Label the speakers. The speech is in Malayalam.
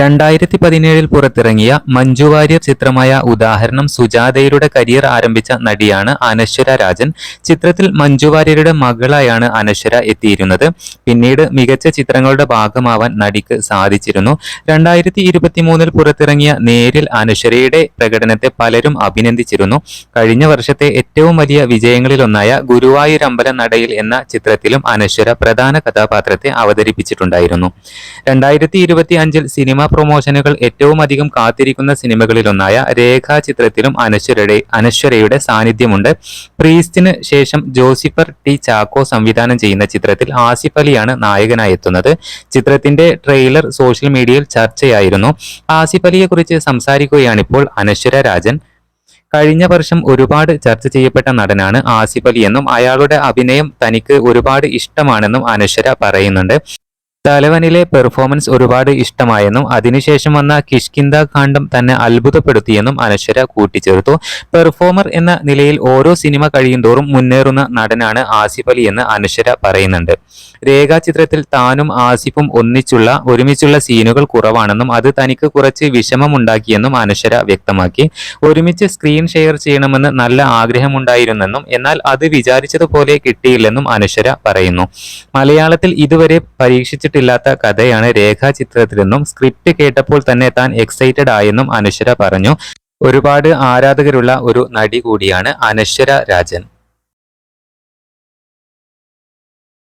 Speaker 1: രണ്ടായിരത്തി പതിനേഴിൽ പുറത്തിറങ്ങിയ മഞ്ജു വാര്യർ ചിത്രമായ ഉദാഹരണം സുജാതയുടെ കരിയർ ആരംഭിച്ച നടിയാണ് അനശ്വര രാജൻ. ചിത്രത്തിൽ മഞ്ജു വാര്യരുടെ മകളായാണ് അനശ്വര എത്തിയിരുന്നത്. പിന്നീട് മികച്ച ചിത്രങ്ങളുടെ ഭാഗമാവാൻ നടിക്ക് സാധിച്ചിരുന്നു. രണ്ടായിരത്തി ഇരുപത്തിമൂന്നിൽ പുറത്തിറങ്ങിയ നേരിൽ അനശ്വരയുടെ പ്രകടനത്തെ പലരും അഭിനന്ദിച്ചിരുന്നു. കഴിഞ്ഞ വർഷത്തെ ഏറ്റവും വലിയ വിജയങ്ങളിലൊന്നായ ഗുരുവായൂരമ്പല നടയിൽ എന്ന ചിത്രത്തിലും അനശ്വര പ്രധാന കഥാപാത്രത്തെ അവതരിപ്പിച്ചിട്ടുണ്ടായിരുന്നു. രണ്ടായിരത്തി ഇരുപത്തി അഞ്ചിൽ സിനിമ പ്രൊമോഷനുകൾ ഏറ്റവും അധികം കാത്തിരിക്കുന്ന സിനിമകളിലൊന്നായ രേഖാ ചിത്രത്തിലും അനശ്വരയുടെ അനശ്വരയുടെ സാന്നിധ്യമുണ്ട്. പ്രീസ്റ്റിന് ശേഷം ജോസിഫർ ടി ചാക്കോ സംവിധാനം ചെയ്യുന്ന ചിത്രത്തിൽ ആസിഫ് അലിയാണ് നായകനായി എത്തുന്നത്. ചിത്രത്തിന്റെ ട്രെയിലർ സോഷ്യൽ മീഡിയയിൽ ചർച്ചയായിരുന്നു. ആസിഫ് അലിയെ കുറിച്ച് സംസാരിക്കുകയാണിപ്പോൾ അനശ്വര രാജൻ. കഴിഞ്ഞ വർഷം ഒരുപാട് ചർച്ച ചെയ്യപ്പെട്ട നടനാണ് ആസിഫ് അലി എന്നും അയാളുടെ അഭിനയം തനിക്ക് ഒരുപാട് ഇഷ്ടമാണെന്നും അനശ്വര പറയുന്നുണ്ട്. തലവനിലെ പെർഫോമൻസ് ഒരുപാട് ഇഷ്ടമായെന്നും അതിനുശേഷം വന്ന കിഷ്കിന്ദ കാണ്ഡം തന്നെ അത്ഭുതപ്പെടുത്തിയെന്നും അനശ്വര കൂട്ടിച്ചേർത്തു. പെർഫോമർ എന്ന നിലയിൽ ഓരോ സിനിമ കഴിയുന്തോറും മുന്നേറുന്ന നടനാണ് ആസിഫ് അലി എന്ന് അനശ്വര പറയുന്നുണ്ട്. രേഖാ ചിത്രത്തിൽ താനും ആസിഫും ഒന്നിച്ചുള്ള ഒരുമിച്ചുള്ള സീനുകൾ കുറവാണെന്നും അത് തനിക്ക് കുറച്ച് വിഷമമുണ്ടാക്കിയെന്നും അനശ്വര വ്യക്തമാക്കി. ഒരുമിച്ച് സ്ക്രീൻ ഷെയർ ചെയ്യണമെന്ന് നല്ല ആഗ്രഹമുണ്ടായിരുന്നെന്നും എന്നാൽ അത് വിചാരിച്ചതുപോലെ കിട്ടിയില്ലെന്നും അനശ്വര പറയുന്നു. മലയാളത്തിൽ ഇതുവരെ പരീക്ഷിച്ചിട്ടില്ലാത്ത കഥയാണ് രേഖാചിത്രത്തിലെന്നും സ്ക്രിപ്റ്റ് കേട്ടപ്പോൾ തന്നെ താൻ എക്സൈറ്റഡ് ആയെന്നും അനശ്വര പറഞ്ഞു. ഒരുപാട് ആരാധകരുള്ള ഒരു നടി കൂടിയാണ് അനശ്വര രാജൻ.